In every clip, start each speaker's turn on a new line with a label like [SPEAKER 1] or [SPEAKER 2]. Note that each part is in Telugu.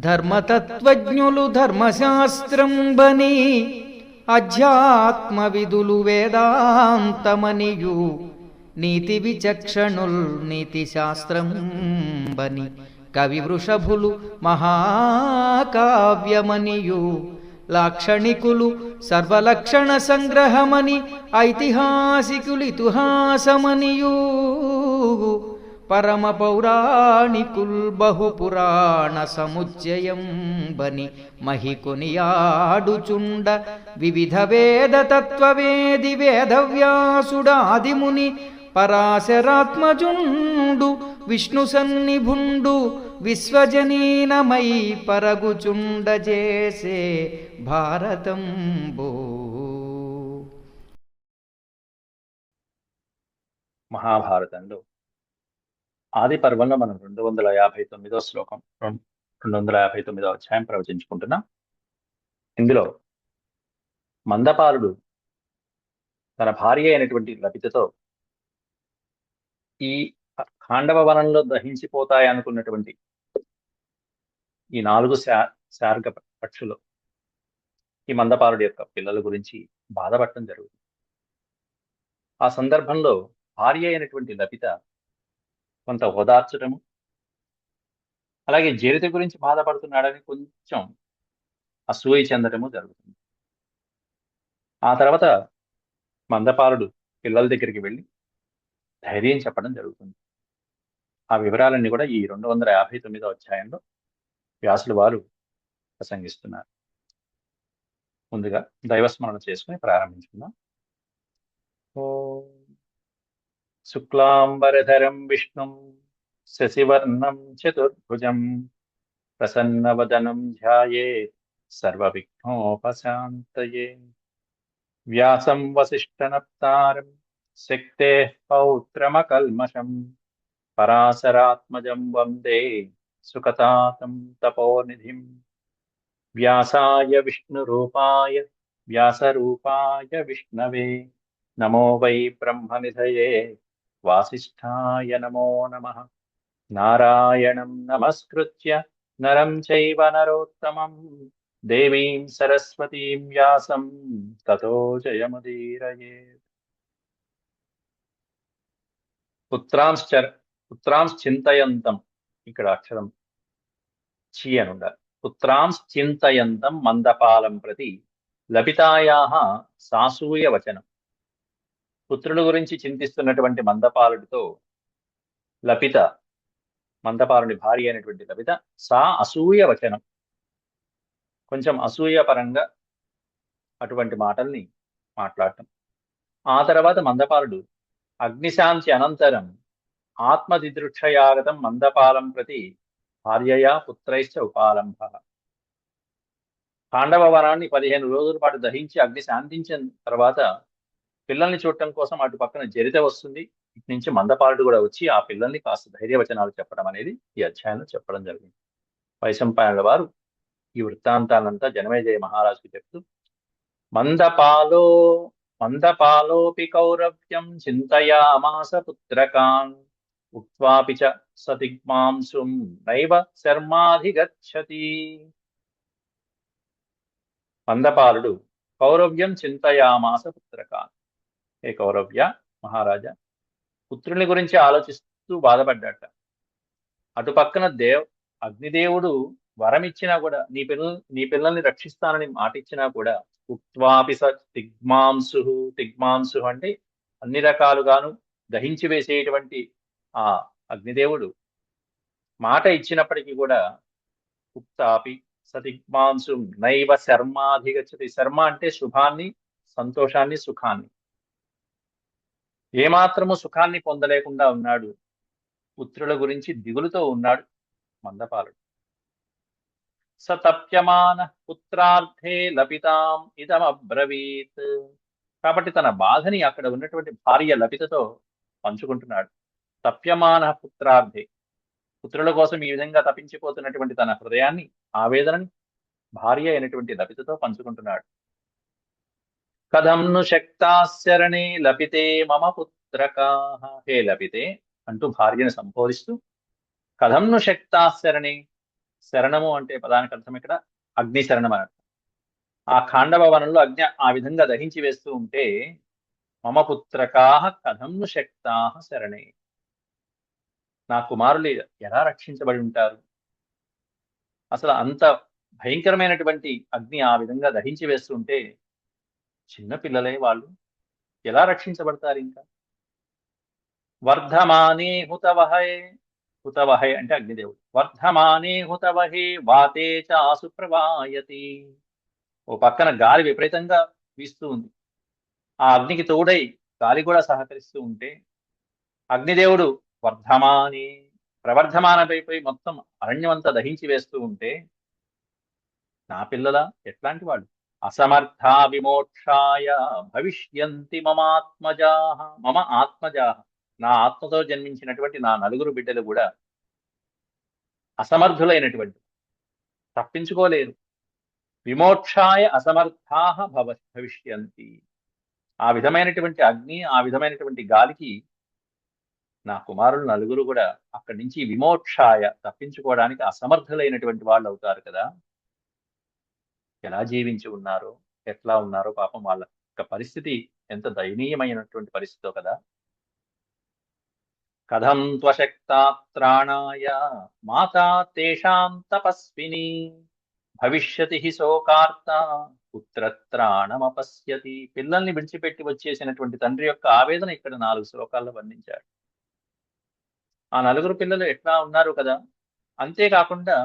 [SPEAKER 1] ధర్మతత్వజ్ఞులు ధర్మశాస్త్రంబని అధ్యాత్మవిధులు వేదాంతమనియు నీతి విచక్షణుల్ నీతి శాస్త్రంబని కవి వృషభులు మహాకావ్యమనియు లాక్షణికులు సర్వలక్షణ సంగ్రహమని ఐతిహాసికులు ఇతిహాసమనియూ పరమ పౌరాణికుల్ బహుపురాణ సముచ్చయం బని మహికొనియాడుచుండ వివిధ వేద తత్వవేది వేదవ్యాసుడాదిముని పరాశరాత్మజుండు విష్ణు సన్నిభుండు విశ్వజనీనమై పరగుచుండ చేసే భారతంబో.
[SPEAKER 2] మహాభారతంలో ఆది పర్వంలో మనం రెండు వందల యాభై తొమ్మిదో శ్లోకం రెండు వందల యాభై తొమ్మిదో అధ్యాయం ప్రవచించుకుంటున్నాం. ఇందులో మందపాలుడు తన భార్య అయినటువంటి లభితతో ఈ ఖాండవ వనంలో దహించిపోతాయి అనుకున్నటువంటి ఈ నాలుగు శా శార్గ పక్షులు ఈ మందపాలుడి యొక్క పిల్లల గురించి బాధపడటం జరుగుతుంది. ఆ సందర్భంలో భార్య అయినటువంటి లభిత కొంత ఓదార్చటము అలాగే జీవిత గురించి బాధపడుతున్నాడని కొంచెం అసూయ చెందటము జరుగుతుంది. ఆ తర్వాత మందపాలుడు పిల్లల దగ్గరికి వెళ్ళి ధైర్యం చెప్పడం జరుగుతుంది. ఆ వివరాలన్నీ కూడా ఈ రెండు వందల యాభై తొమ్మిదో అధ్యాయంలో వ్యాసులు వారు ప్రసంగిస్తున్నారు. ముందుగా దైవస్మరణ చేసుకుని ప్రారంభించుకుందాం. ఓ शुक्लांबरधरम विष्णु शशिवर्ण चतुर्भुज प्रसन्न प्रसन्नवदनं ध्यानोपात व्या वसीष्ठ नार शक्ते पौत्रमकल्मषं पराशरात्मज वंदे सुकता तपोनिधि। व्यासा विष्णु व्यासूपा विष्णवे, नमो वै ब्रह्म निधे వాసిష్ఠాయ నమో నమ. నారాయణం నమస్కృత్య నరం చైవ నరోత్తమం. దేవీం సరస్వతీం వ్యాసం తతో జయముదీరయే. పుత్రాంశ్చ పుత్రాంశ్చింతయంతం ఇక్కడ అక్షరం చి అని ఉండాలి. పుత్రాంశ్చింతయంతం మందపాలం ప్రతి. లభితాయా సాసూయ వచనం. పుత్రుల గురించి చింతిస్తున్నటువంటి మందపాలుడితో లపిత మందపాలుని భార్య అయినటువంటి లపిత సా అసూయ వచనం. కొంచెం అసూయ పరంగా అటువంటి మాటల్ని మాట్లాడటం. ఆ తర్వాత మందపాలుడు అగ్నిశాంతి అనంతరం ఆత్మదిదృక్షయాగతం మందపాలం ప్రతి భార్యయా పుత్రైశ్చ ఉపాలంభ. పాండవ వనాన్ని పదిహేను రోజుల పాటు దహించి అగ్ని శాంతించిన తర్వాత పిల్లల్ని చూడటం కోసం అటు పక్కన జరిత వస్తుంది. ఇటు నుంచి మందపాలుడు కూడా వచ్చి ఆ పిల్లల్ని కాస్త ధైర్యవచనాలు చెప్పడం అనేది ఈ అధ్యాయంలో చెప్పడం జరిగింది. వైశంపాయనుల వారు ఈ వృత్తాంతాలంతా జనమేజయ మహారాజుకి చెప్తూ మందపాలో మందపాలోపి కౌరవ్యం చింతయామాస పుత్రకాన్ ఉక్వాపి చ సతిగ్మాంసుం నైవ శర్మాధిగచ్చతి. మందపాలుడు కౌరవ్యం చింతయామాస పుత్రకాన్. ఏ కౌరవ్య మహారాజా? పుత్రుని గురించి ఆలోచిస్తూ బాధపడ్డాట. అటు పక్కన దేవ్ అగ్నిదేవుడు వరం ఇచ్చినా కూడా నీ పిల్లలు నీ పిల్లల్ని రక్షిస్తానని మాట ఇచ్చినా కూడా ఉక్వాపి స తిగ్మాంసు తిగ్మాంసు అంటే అన్ని రకాలుగాను దహించి వేసేటువంటి ఆ అగ్నిదేవుడు. మాట ఇచ్చినప్పటికీ కూడా ఉక్తాపి సతిగ్మాంసు నైవ శర్మాధిగచ్చతి. శర్మ అంటే శుభాన్ని సంతోషాన్ని సుఖాన్ని. ఏమాత్రము సుఖాన్ని పొందలేకుండా ఉన్నాడు. పుత్రుల గురించి దిగులుతో ఉన్నాడు మందపాలుడు. సతప్యమాన పుత్రార్థే లపితాం ఇదమబ్రవీత్. కాబట్టి తన బాధని అక్కడ ఉన్నటువంటి భార్య లపితతో పంచుకుంటున్నాడు. తప్యమాన పుత్రార్థే. పుత్రుల కోసం ఈ విధంగా తప్పించిపోతున్నటువంటి తన హృదయాన్ని ఆవేదనని భార్య అయినటువంటి లపితతో పంచుకుంటున్నాడు. కథం ను శక్తాశరణే లపితే మమ పుత్రకా. హే లపితే అంటూ భార్యను సంబోధిస్తూ కథం ను శక్తాశరణే శరణము అంటే ప్రధానికి అర్థం ఇక్కడ అగ్ని శరణం అని ఆ ఖాండవ వనంలో అగ్ని ఆ విధంగా దహించి వేస్తూ ఉంటే మమ పుత్రకాహ కథంను శక్తాహ శరణే. నా కుమారులు ఎలా రక్షించబడి ఉంటారు? అసలు అంత భయంకరమైనటువంటి అగ్ని ఆ విధంగా దహించి వేస్తుంటే చిన్న పిల్లలే వాళ్ళు. ఎలా రక్షించబడతారు ఇంకా? వర్ధమానే హుతవహే హుతవహే అంటే అగ్నిదేవుడు. వర్ధమానే హుతవహే వాతే చాసు ప్రవాయతి. ఓ పక్కన గాలి విపరీతంగా వీస్తూ ఉంది. ఆ అగ్నికి తోడై గాలి కూడా సహకరిస్తూ ఉంటే అగ్నిదేవుడు వర్ధమాని ప్రవర్ధమానమైపోయి మొత్తం అరణ్యమంతా దహించి వేస్తూ ఉంటే నా పిల్లల? ఎట్లాంటి వాళ్ళు? అసమర్థా విమోక్షాయ భవిష్యంతి మమాత్మజా మమ ఆత్మజా నా ఆత్మతో జన్మించినటువంటి నా నలుగురు బిడ్డలు కూడా అసమర్థులైనటువంటి తప్పించుకోలేరు. విమోక్షాయ అసమర్థా భవ భవిష్యంతి ఆ విధమైనటువంటి అగ్ని ఆ విధమైనటువంటి గాలికి నా కుమారులు నలుగురు కూడా అక్కడి నుంచి విమోక్షాయ తప్పించుకోవడానికి అసమర్థులైనటువంటి వాళ్ళు అవుతారు కదా. ఎలా జీవించి ఉన్నారో ఎట్లా ఉన్నారో పాపం వాళ్ళ యొక్క పరిస్థితి ఎంత దయనీయమైనటువంటి పరిస్థితో కదా. కథం త్వశక్తాత్రాణాయ మాతా తేషాం తపస్విని భవిష్యతి హి శోకార్త పుత్రత్రాణమపశ్యతి. పిల్లల్ని విడిచిపెట్టి వచ్చేసినటువంటి తండ్రి యొక్క ఆవేదన ఇక్కడ నాలుగు శ్లోకాల్లో వర్ణించాడు ఆ నలుగురు పిల్లలు ఎట్లా ఉన్నారు కదా. అంతేకాకుండా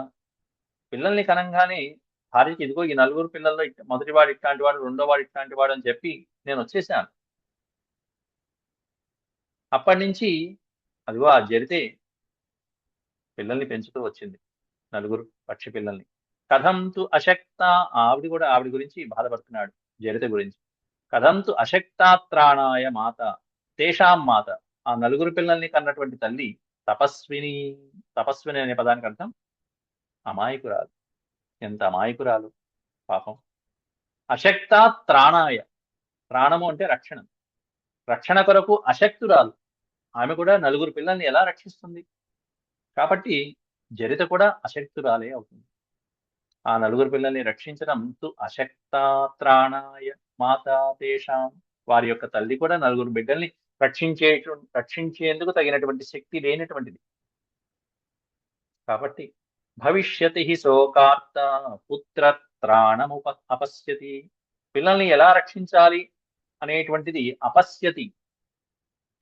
[SPEAKER 2] పిల్లల్ని కనంగానే భార్యకి ఇదిగో ఈ నలుగురు పిల్లల్లో మొదటి వాడు ఇట్లాంటి వాడు రెండో వాడు ఇట్లాంటి వాడు అని చెప్పి నేను వచ్చేసాను. అప్పటి నుంచి అదిగో ఆ జరితే పిల్లల్ని పెంచుతూ వచ్చింది నలుగురు పక్షి పిల్లల్ని. కథంతు అశక్త ఆవిడ కూడా ఆవిడ గురించి బాధపడుతున్నాడు జరిత గురించి. కథంతు అశక్తాత్రాణాయ మాత తేషాం మాత ఆ నలుగురు పిల్లల్ని కన్నటువంటి తల్లి తపస్విని తపస్విని అనే పదానికి అర్థం అమాయకురాలు. ఎంత అమాయకురాలు పాపం. అశక్త త్రాణాయ. ప్రాణము అంటే రక్షణ. రక్షణ కొరకు అశక్తురాలు. ఆమె కూడా నలుగురు పిల్లల్ని ఎలా రక్షిస్తుంది? కాబట్టి జరిత కూడా అశక్తురాలే అవుతుంది. ఆ నలుగురు పిల్లల్ని రక్షించడం తు అశక్తాత్రాణాయ మాతా తేషాం. వారి యొక్క తల్లి కూడా నలుగురు బిడ్డల్ని రక్షించే రక్షించేందుకు తగినటువంటి శక్తి లేనటువంటిది. కాబట్టి భవిష్యతి శోకార్త పుత్ర త్రాణము అపశ్యతి పిల్లల్ని ఎలా రక్షించాలి అనేటువంటిది అపశ్యతి.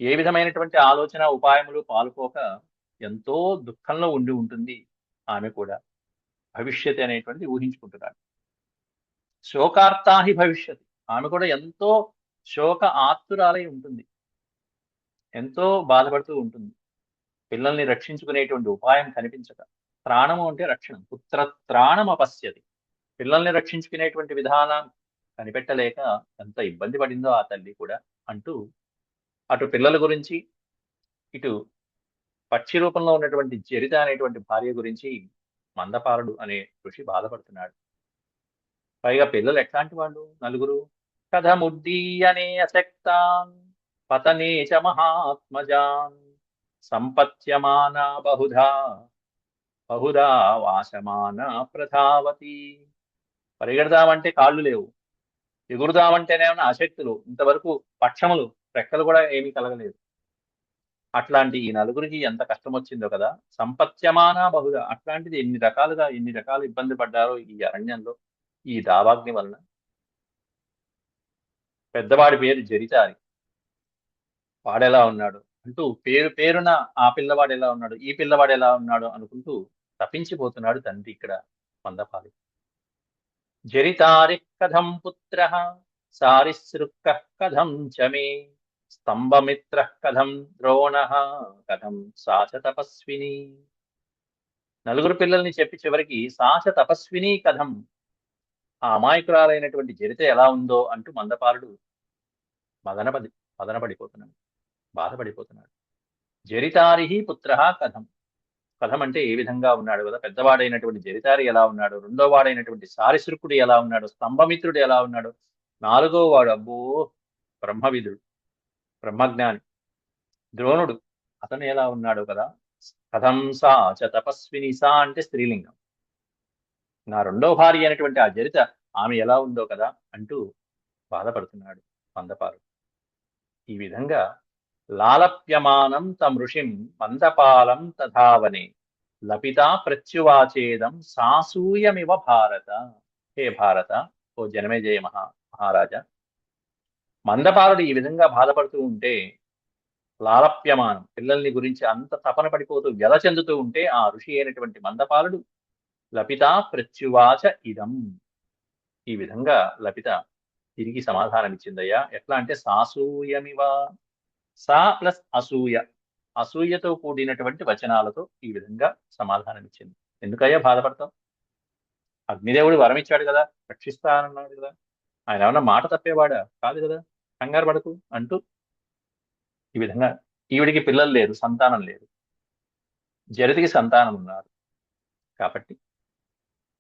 [SPEAKER 2] ఏ విధమైనటువంటి ఆలోచన ఉపాయములు పాల్పోక ఎంతో దుఃఖంలో ఉండి ఉంటుంది ఆమె కూడా. భవిష్యత్ అనేటువంటిది ఊహించుకుంటున్నాడు. శోకార్తాహి భవిష్యత్. ఆమె కూడా ఎంతో శోక ఆతురాలై ఉంటుంది. ఎంతో బాధపడుతూ ఉంటుంది. పిల్లల్ని రక్షించుకునేటువంటి ఉపాయం కనిపించక. త్రాణము అంటే రక్షణ. పుత్ర త్రాణం అపశ్యది. పిల్లల్ని రక్షించుకునేటువంటి విధానం కనిపెట్టలేక ఎంత ఇబ్బంది పడిందో ఆ తల్లి కూడా అంటూ అటు పిల్లల గురించి ఇటు పక్షి రూపంలో ఉన్నటువంటి జరిత అనేటువంటి భార్య గురించి మందపాలుడు అనే ఋషి బాధపడుతున్నాడు. పైగా పిల్లలు ఎట్లాంటి వాళ్ళు? నలుగురు. కథముద్దీయనే అశక్తాన్ పతనే చ మహాత్మజాన్ సంపత్యమానా బహుధా బహుదా వాసమాన ప్రధావతి. పరిగెడదామంటే కాళ్ళు లేవు. ఎగురుదామంటేనేమన్నా ఆసక్తులు ఇంతవరకు పక్షములు రెక్కలు కూడా ఏమీ కలగలేదు. అట్లాంటి ఈ నలుగురికి ఎంత కష్టం వచ్చిందో కదా సంపత్యమానా బహుదా. అట్లాంటిది ఎన్ని రకాలుగా ఎన్ని రకాలు ఇబ్బంది పడ్డారో ఈ అరణ్యంలో ఈ దావాగ్ని వలన. పెద్దవాడి పేరు జరితారి వాడెలా ఉన్నాడు? అంటూ పేరు పేరున ఆ పిల్లవాడు ఎలా ఉన్నాడు? ఈ పిల్లవాడు ఎలా ఉన్నాడు అనుకుంటూ తప్పించిపోతున్నాడు తండ్రి ఇక్కడ మందపాలి. జరితారి కథం పుత్ర సారిసృక్క కథం చమే స్తంభమిత్ర కథం ద్రోణ కథం సాచ తపస్విని. నలుగురు పిల్లల్ని చెప్పి చివరికి సాచ తపస్విని కథం ఆ అమాయకురాలైనటువంటి జరిత ఎలా ఉందో అంటూ మందపాలుడు మదనపడి మదనపడిపోతున్నాడు బాధపడిపోతున్నాడు. జరితారిహి పుత్ర కథం. కథం అంటే ఏ విధంగా ఉన్నాడు కదా? పెద్దవాడైనటువంటి జరితారి ఎలా ఉన్నాడు? రెండో వాడైనటువంటి సారిశృకుడు ఎలా ఉన్నాడు? స్తంభమిత్రుడు ఎలా ఉన్నాడు? నాలుగో వాడు అబ్బో బ్రహ్మవిధుడు బ్రహ్మజ్ఞాని ద్రోణుడు. అతను ఎలా ఉన్నాడు కదా? కథం సా చ తపస్విని సా అంటే స్త్రీలింగం. నా రెండో భార్య అయినటువంటి ఆ జరిత ఆమె ఎలా ఉందో కదా? అంటూ బాధపడుతున్నాడు మందపాలు. ఈ విధంగా లాలప్యమానం తమృషిం మందపాలం తథావనే లపితా ప్రత్యువాచేదం సాసూయమివ భారత. హే భారత ఓ జనమేజయ మహా మహారాజా. మందపాలుడు ఈ విధంగా బాధపడుతూ ఉంటే లాలప్యమానం పిల్లల్ని గురించి అంత తపన పడిపోతూ వ్యల చెందుతూ ఉంటే ఆ ఋషి అయినటువంటి మందపాలుడు లపితా ప్రత్యువాచ ఇదం. ఈ విధంగా లపిత తిరిగి సమాధానం ఇచ్చిందయ్యా ఎట్లా అంటే సాసూయమివ సా ప్లస్ అసూయ. అసూయతో కూడినటువంటి వచనాలతో ఈ విధంగా సమాధానం ఇచ్చింది ఎందుకయ్యా బాధపడతాం అగ్నిదేవుడు వరం ఇచ్చాడు కదా రక్షిస్తానన్నాడు కదా. ఆయన ఏమన్నా మాట తప్పేవాడా? కాదు కదా కంగారు పడకు అంటూ ఈ విధంగా ఈవిడికి పిల్లలు లేరు సంతానం లేదు. జరితికి సంతానం ఉన్నారు. కాబట్టి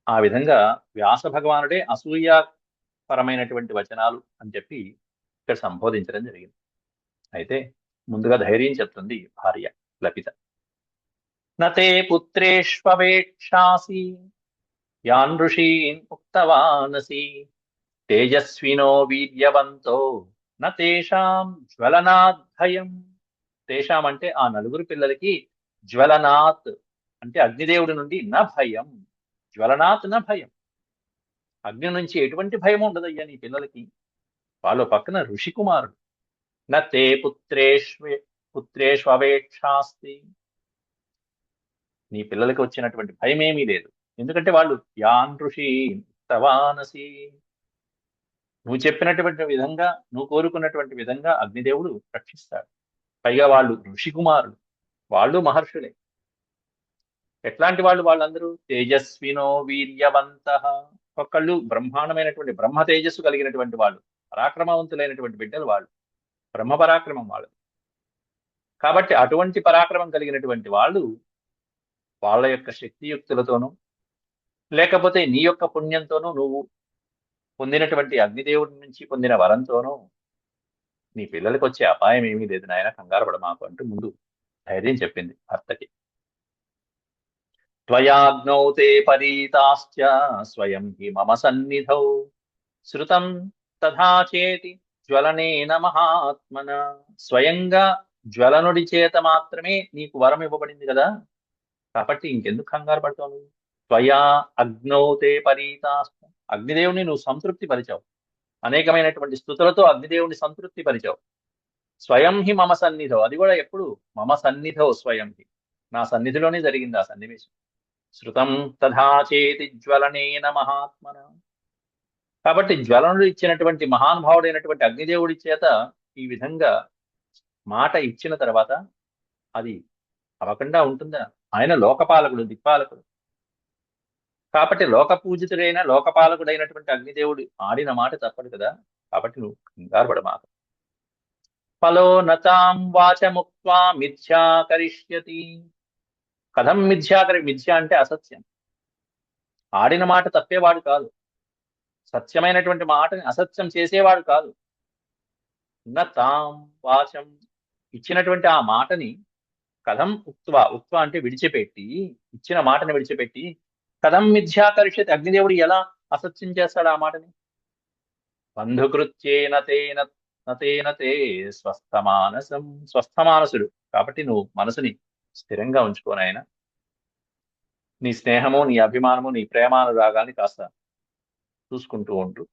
[SPEAKER 2] ఆ విధంగా వ్యాస భగవానుడే అసూయాపరమైనటువంటి వచనాలు అని చెప్పి ఇక్కడ సంబోధించడం జరిగింది. అయితే ముందుగా ధైర్యం చెప్తుంది భార్య లపిత. నతే పుత్రేష్వేక్షాసి యాన్ ఋషీన్ ఉక్తవానసి తేజస్వినో వీర్యవంతో నేషాం తేషాం జ్వలనాద్భయం తేషాం అంటే ఆ నలుగురు పిల్లలకి జ్వలనాత్ అంటే అగ్నిదేవుడి నుండి న భయం జ్వలనాత్ న భయం. అగ్ని నుంచి ఎటువంటి భయం ఉండదయ్యా నీ పిల్లలకి? వాళ్ళు పక్కన ఋషి కుమారుడు నతే పుత్రేష్వే పుత్రేష్వేక్షాస్తి నీ పిల్లలకి వచ్చినటువంటి భయం ఏమీ లేదు. ఎందుకంటే వాళ్ళు యాన్ ఋషి తవానసి నువ్వు చెప్పినటువంటి విధంగా నువ్వు కోరుకున్నటువంటి విధంగా అగ్నిదేవుడు రక్షిస్తాడు. పైగా వాళ్ళు ఋషి కుమారులు వాళ్ళు మహర్షులే. ఎట్లాంటి వాళ్ళు వాళ్ళందరూ? తేజస్వినో వీర్యవంత. ఒక్కళ్ళు బ్రహ్మాండమైనటువంటి బ్రహ్మ తేజస్సు కలిగినటువంటి వాళ్ళు పరాక్రమవంతులైనటువంటి బిడ్డలు వాళ్ళు. బ్రహ్మ పరాక్రమం వాళ్ళు కాబట్టి అటువంటి పరాక్రమం కలిగినటువంటి వాళ్ళు వాళ్ళ యొక్క శక్తియుక్తులతోనూ లేకపోతే నీ యొక్క పుణ్యంతోనూ నువ్వు పొందినటువంటి అగ్నిదేవుడి నుంచి పొందిన వరంతోనూ నీ పిల్లలకి వచ్చే అపాయం ఏమీ లేదు నాయన కంగారు పడమాకు అంటూ ముందు ధైర్యం చెప్పింది భర్తకి. త్వయాగ్నౌ తే పరీతాశ్చ స్వయం హి మమ సన్నిధౌ. శృతం తథా చేతి జ్వలనేన మహాత్మన స్వయంగా జ్వలనుడి చేత మాత్రమే నీకు వరం ఇవ్వబడింది కదా? కాబట్టి ఇంకెందుకు కంగారు పడతావు నువ్వు? త్వయా అగ్నౌతే పరీతాస్త అగ్నిదేవుని నువ్వు సంతృప్తి పరిచావు. అనేకమైనటువంటి స్థుతులతో అగ్నిదేవుని సంతృప్తి పరిచావు. స్వయం హి మమ సన్నిధో. అది కూడా ఎప్పుడు? మమ సన్నిధో స్వయం హి. నా సన్నిధిలోనే జరిగింది ఆ సన్నివేశం. శృతం తథా చేతి జ్వలనేన మహాత్మన కాబట్టి జ్వలనుడు ఇచ్చినటువంటి మహానుభావుడైనటువంటి అగ్నిదేవుడి చేత ఈ విధంగా మాట ఇచ్చిన తర్వాత అది అవకుండా ఉంటుందా. ఆయన లోకపాలకుడు దిక్పాలకుడు. కాబట్టి లోక పూజితుడైన లోకపాలకుడైనటువంటి అగ్నిదేవుడు ఆడిన మాట తప్పడు కదా. కాబట్టి నువ్వు కంగారు పడమాక ఫలో నతాం వాచముక్వా మిథ్యాకరిష్యతి కథం మిథ్యాకరి మిథ్య అంటే అసత్యం. ఆడిన మాట తప్పేవాడు కాదు. సత్యమైనటువంటి మాటని అసత్యం చేసేవాడు కాదు. ఉన్న తాం వాచం ఇచ్చినటువంటి ఆ మాటని కథం ఉక్వా ఉక్త్వా అంటే విడిచిపెట్టి ఇచ్చిన మాటని విడిచిపెట్టి కథం మిథ్యాకరిష్యతి అగ్నిదేవుడు ఎలా అసత్యం చేస్తాడు ఆ మాటని? బంధుకృత్యేన తేన నతేన తే స్వస్థమానసం స్వస్థమానసుడు. కాబట్టి నువ్వు మనసుని స్థిరంగా ఉంచుకోనాయన నీ స్నేహము నీ అభిమానము నీ ప్రేమానురాగాన్ని కాస్త చూసుకుంటూ ఉంటూ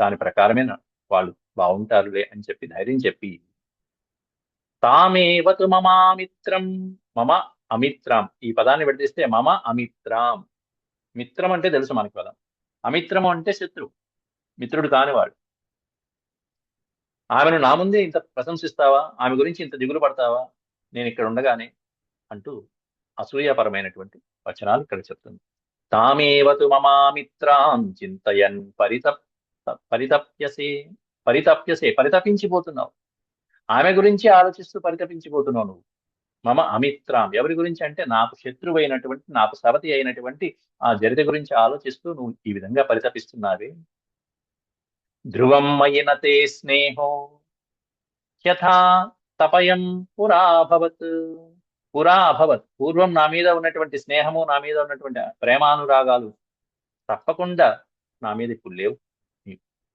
[SPEAKER 2] దాని ప్రకారమే వాళ్ళు బాగుంటారులే అని చెప్పి ధైర్యం చెప్పి తామేవతు మమామిత్రం మమ అమిత్రాం. ఈ పదాన్ని విడదీస్తే మమ అమిత్రాం. మిత్రం అంటే తెలుసు మనకి పదం అమిత్రము అంటే శత్రువు. మిత్రుడు కానివాడు. ఆమెను నా ముందే ఇంత ప్రశంసిస్తావా? ఆమె గురించి ఇంత దిగులు పడతావా? నేను ఇక్కడ ఉండగానే అంటూ అసూయపరమైనటువంటి వచనాలు ఇక్కడ చెప్తుంది. తామేవతు మమామిత్రాం చింతయన్ పరితప్ పరితప్యసే పరితప్యసే పరితపించిపోతున్నావు ఆమె గురించి ఆలోచిస్తూ పరితపించిపోతున్నావు నువ్వు. మమ అమిత్రాం. ఎవరి గురించి అంటే నాకు శత్రువైనటువంటి నాకు సవతి అయినటువంటి ఆ జరిత గురించి ఆలోచిస్తూ నువ్వు ఈ విధంగా పరితపిస్తున్నావే. ధ్రువం మయినతే స్నేహో యథా తపయం పురాభవత్ పురా అభవత్. పూర్వం నా మీద ఉన్నటువంటి స్నేహము నా మీద ఉన్నటువంటి ప్రేమానురాగాలు తప్పకుండా నా మీద ఇప్పుడు లేవు.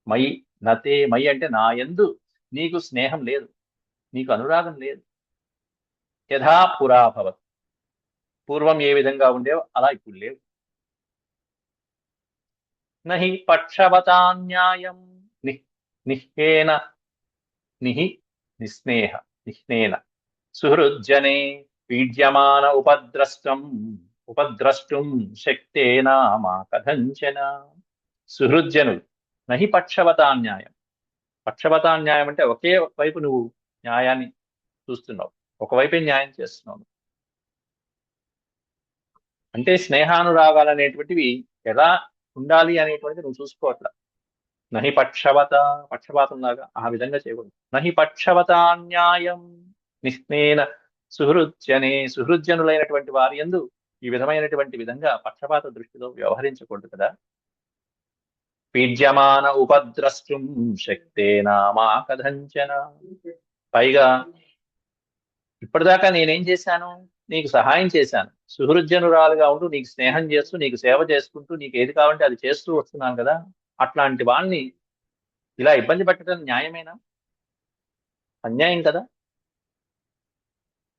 [SPEAKER 2] మై నతే మై అంటే నా ఎందు నీకు స్నేహం లేదు. నీకు అనురాగం లేదు. యథా పురాభవత్ పూర్వం ఏ విధంగా ఉండేవో అలా ఇప్పుడు లేవు. నహి పక్షవతాన్యాయం నిహ్ నిహేన నిహి నిస్నేహ నిహ్నేన. సుహృజ్జనే పీడ్యమాన ఉపద్రష్టం ఉపద్రష్టుం శక్తేనా మా కథంచన. సుహృజ్జనులు నహి పక్షవతాన్యాయం. పక్షవతాన్యాయం అంటే ఒకే వైపు నువ్వు న్యాయాన్ని చూస్తున్నావు ఒకవైపే న్యాయం చేస్తున్నావు. అంటే స్నేహానురాగాలు అనేటువంటివి ఎలా ఉండాలి అనేటువంటిది నువ్వు చూసుకోవట్లా. నహి పక్షవత పక్షపాతం లాగా ఆ విధంగా చేయకూడదు. నహి పక్షవతాన్యాయం నిస్నేన సుహృజ్జనే సుహృజ్జనులైనటువంటి వారి ఎందు ఈ విధమైనటువంటి విధంగా పక్షపాత దృష్టిలో వ్యవహరించకూడదు కదా. పీడ్యమాన ఉపద్రష్టం శక్తే నామా కథంచన పైగా ఇప్పటిదాకా నేనేం చేశాను? నీకు సహాయం చేశాను. సుహృజ్జనురాలుగా ఉంటూ నీకు స్నేహం చేస్తూ నీకు సేవ చేసుకుంటూ నీకు ఏది కావాలంటే అది చేస్తూ వస్తున్నాను కదా. అట్లాంటి వాళ్ళని ఇలా ఇబ్బంది పెట్టడం న్యాయమేనా? అన్యాయం కదా.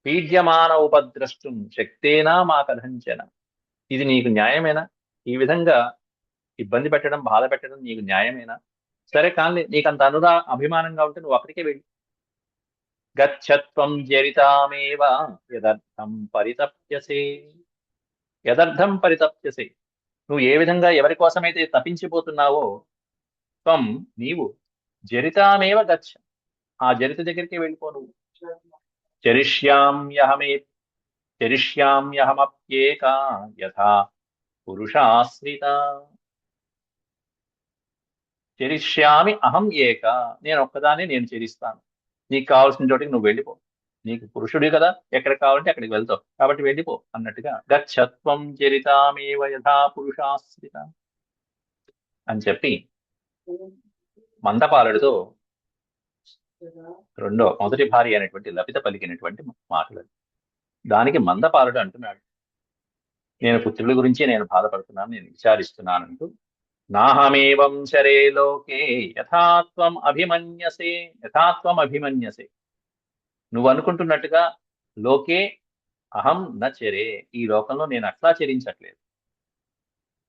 [SPEAKER 2] పీడ్యమాన ఉపద్రష్టం శక్తేనా మా కథంచన ఇది నీకు న్యాయమేనా? ఈ విధంగా ఇబ్బంది పెట్టడం బాధ పెట్టడం నీకు న్యాయమేనా? సరే కానీ నీకు అంత అనురా అభిమానంగా ఉంటే నువ్వు అక్కడికే వెళ్ళి. గచ్చత్వం జరితామేవ యదర్థం పరితప్యసే. యదర్థం పరితప్యసే. నువ్వు ఏ విధంగా ఎవరి కోసమైతే తప్పించిపోతున్నావో త్వం నీవు జరితామేవ గచ్చ. ఆ జరిత దగ్గరికి వెళ్ళిపో నువ్వు. చరిష్యామ్యహమే చరిష్యామ్యహమప్యేకా యథా పురుషాశ్రిత చరిష్యామి అహం ఏక నేను ఒక్కదాన్ని నేను చరిస్తాను. నీకు కావాల్సిన చోటికి నువ్వు వెళ్ళిపో. నీకు పురుషుడి కదా ఎక్కడికి కావాలంటే అక్కడికి వెళ్తావు. కాబట్టి వెళ్ళిపో అన్నట్టుగా గచ్చత్వం చరితామేవ యథా పురుషాశ్రిత అని చెప్పి మందపాలుడితో రెండో మొదటి భార్య అయినటువంటి లభిత పలికినటువంటి మాటలు. దానికి మందపాలుడు అంటున్నాడు. నేను పుత్రుల గురించి నేను బాధపడుతున్నాను నేను విచారిస్తున్నాను అంటూ నాహమేవం శరే లోకే యథాత్వం అభిమన్యసే యథాత్వం అభిమన్యసే. నువ్వు అనుకుంటున్నట్టుగా లోకే అహం న చెరే ఈ లోకంలో నేను అట్లా చెరించట్లేదు.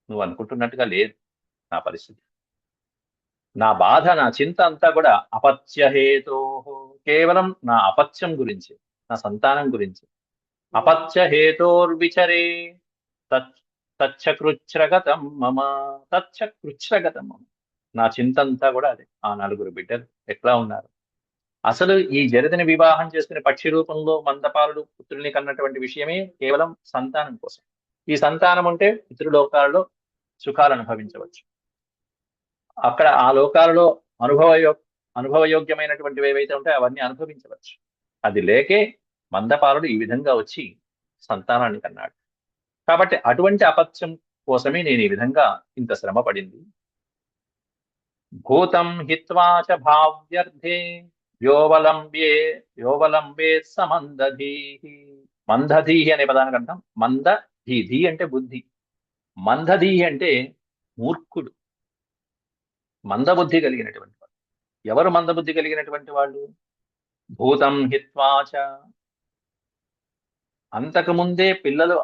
[SPEAKER 2] నువ్వు అనుకుంటున్నట్టుగా లేదు నా పరిస్థితి. నా బాధ నా చింత అంతా కూడా అపత్యహేతో కేవలం నా అపత్యం గురించి నా సంతానం గురించి. అపత్యహేతోర్విచరే తత్ తచ్చకృచ్ఛ్రగతం మమ తచ్చకృచ్ఛ్రగతం మమ. నా చింతంతా కూడా అదే. ఆ నలుగురు బిడ్డలు ఎట్లా ఉన్నారు? అసలు ఈ జరితని వివాహం చేసుకునే పక్షి రూపంలో మందపాలుడు పుత్రుల్ని కన్నటువంటి విషయమే కేవలం సంతానం కోసం. ఈ సంతానం ఉంటే పితృలోకాలలో సుఖాలు అనుభవించవచ్చు. అక్కడ ఆ లోకాలలో అనుభవయో అనుభవయోగ్యమైనటువంటివి ఏవైతే ఉంటాయో అవన్నీ అనుభవించవచ్చు. అది లేకే మందపాలుడు ఈ విధంగా వచ్చి సంతానాన్ని కన్నాడు. కాబట్టి అటువంటి అపత్యం కోసమే నేను ఈ విధంగా ఇంత శ్రమ పడింది. భూతం హిత్వాచ భావ్యర్థే యోవలంబే యోవలంబే సమందధీ మందధీహి అనే పదానికి అంటాం మందధీధి అంటే బుద్ధి. మందధీ అంటే మూర్ఖుడు. మందబుద్ధి కలిగినటువంటి వాడు. ఎవరు మందబుద్ధి కలిగినటువంటి వాళ్ళు? భూతం హిత్వాచ అంతకుముందే పిల్లలు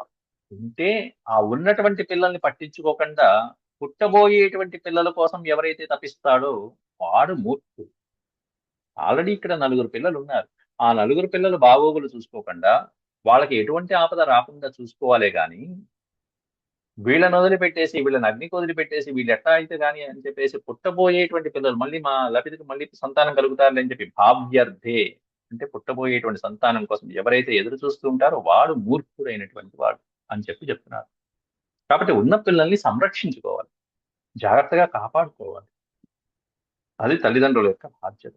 [SPEAKER 2] ఉంటే ఆ ఉన్నటువంటి పిల్లల్ని పట్టించుకోకుండా పుట్టబోయేటువంటి పిల్లల కోసం ఎవరైతే తప్పిస్తాడో వాడు మూర్ఖుడు. ఆల్రెడీ ఇక్కడ నలుగురు పిల్లలు ఉన్నారు. ఆ నలుగురు పిల్లలు బాగోగులు చూసుకోకుండా వాళ్ళకి ఎటువంటి ఆపద రాకుండా చూసుకోవాలే కానీ వీళ్ళని వదిలిపెట్టేసి వీళ్ళని అగ్నికి వదిలిపెట్టేసి వీళ్ళు ఎట్లా అయితే కానీ అని చెప్పేసి పుట్టబోయేటువంటి పిల్లలు మళ్ళీ మా లభితకి మళ్ళీ సంతానం కలుగుతారులే అని చెప్పి భావ్యర్థే. అంటే పుట్టబోయేటువంటి సంతానం కోసం ఎవరైతే ఎదురు చూస్తూ ఉంటారో వాడు మూర్ఖుడైనటువంటి వాడు అని చెప్పి చెప్తున్నారు. కాబట్టి ఉన్న పిల్లల్ని సంరక్షించుకోవాలి. జాగ్రత్తగా కాపాడుకోవాలి. అది తల్లిదండ్రుల యొక్క బాధ్యత.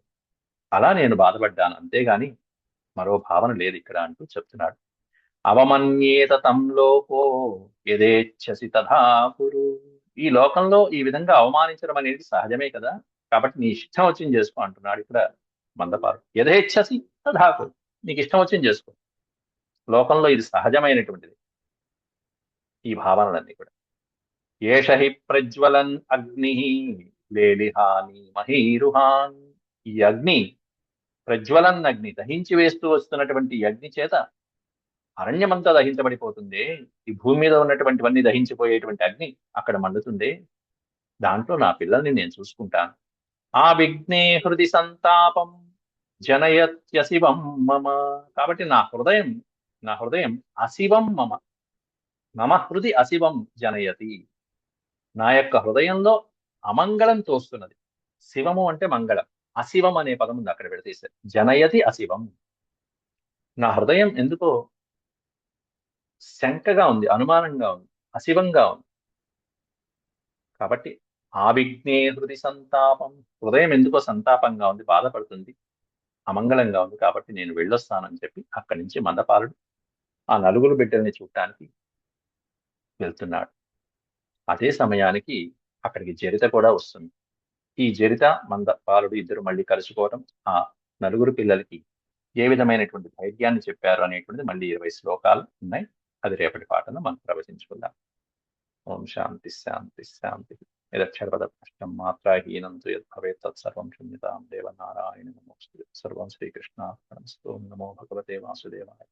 [SPEAKER 2] అలా నేను బాధపడ్డాను. అంతేగాని మరో భావన లేదు ఇక్కడ అంటూ చెప్తున్నాడు. అవమన్యేత తం లోకో యథేచ్ఛసి తథా కురు. ఈ లోకంలో ఈ విధంగా అవమానించడం అనేది సహజమే కదా? కాబట్టి నీ ఇష్టం వచ్చింది చేసుకో అంటున్నాడు ఇక్కడ మందపారు. యథేచ్ఛసి తథా కురు. నీకు ఇష్టం వచ్చింది చేసుకో. లోకంలో ఇది సహజమైనటువంటిది. ఈ భావనలన్నీ కూడా. ఏష హి ప్రజ్వలన్ అగ్ని లేలిహాని మహీరుహాన్. ఈ అగ్ని ప్రజ్వలన్ అగ్ని దహించి వేస్తూ వస్తున్నటువంటి అగ్ని చేత అరణ్యమంతా దహించబడిపోతుంది. ఈ భూమి మీద ఉన్నటువంటివన్నీ దహించిపోయేటువంటి అగ్ని అక్కడ మండుతుంది. దాంట్లో నా పిల్లల్ని నేను చూసుకుంటాను ఆ విఘ్నే హృది సంతాపం జనయత్యశివం మమ. కాబట్టి నా హృదయం నా హృదయం అశివం మమ. మమ హృది అశివం జనయతి. నా యొక్క హృదయంలో అమంగళం తోస్తున్నది. శివము అంటే మంగళం. అశివం అనే పదం ఉంది అక్కడ పెడితే. జనయతి అశివం. నా హృదయం ఎందుకో శంకగా ఉంది అనుమానంగా ఉంది అశివంగా ఉంది. కాబట్టి ఆవిఘ్నే హృది సంతాపం హృదయం ఎందుకో సంతాపంగా ఉంది బాధపడుతుంది అమంగళంగా ఉంది. కాబట్టి నేను వెళ్ళొస్తానని చెప్పి అక్కడి నుంచి మందపాలుడు ఆ నలుగురు బిడ్డల్ని చూడటానికి వెళ్తున్నాడు. అదే సమయానికి అక్కడికి జరిత కూడా వస్తుంది. ఈ జరిత మందపాలుడు ఇద్దరు మళ్ళీ కలుసుకోవడం ఆ నలుగురు పిల్లలకి ఏ విధమైనటువంటి ధైర్యాన్ని చెప్పారు అనేటువంటిది మళ్ళీ ఇరవై శ్లోకాలు ఉన్నాయి. అది రేపటి పాటను మనం ప్రవచించుకుందాం. ఓం శాంతి శాంతి శాంతి. యదక్షరపద కష్టం మాత్రాహీనం తు తత్సర్వం శూన్యతాం దేవనారాయణ నమోస్తు. సర్వం శ్రీకృష్ణ నమో భగవతే వాసుదేవాయ.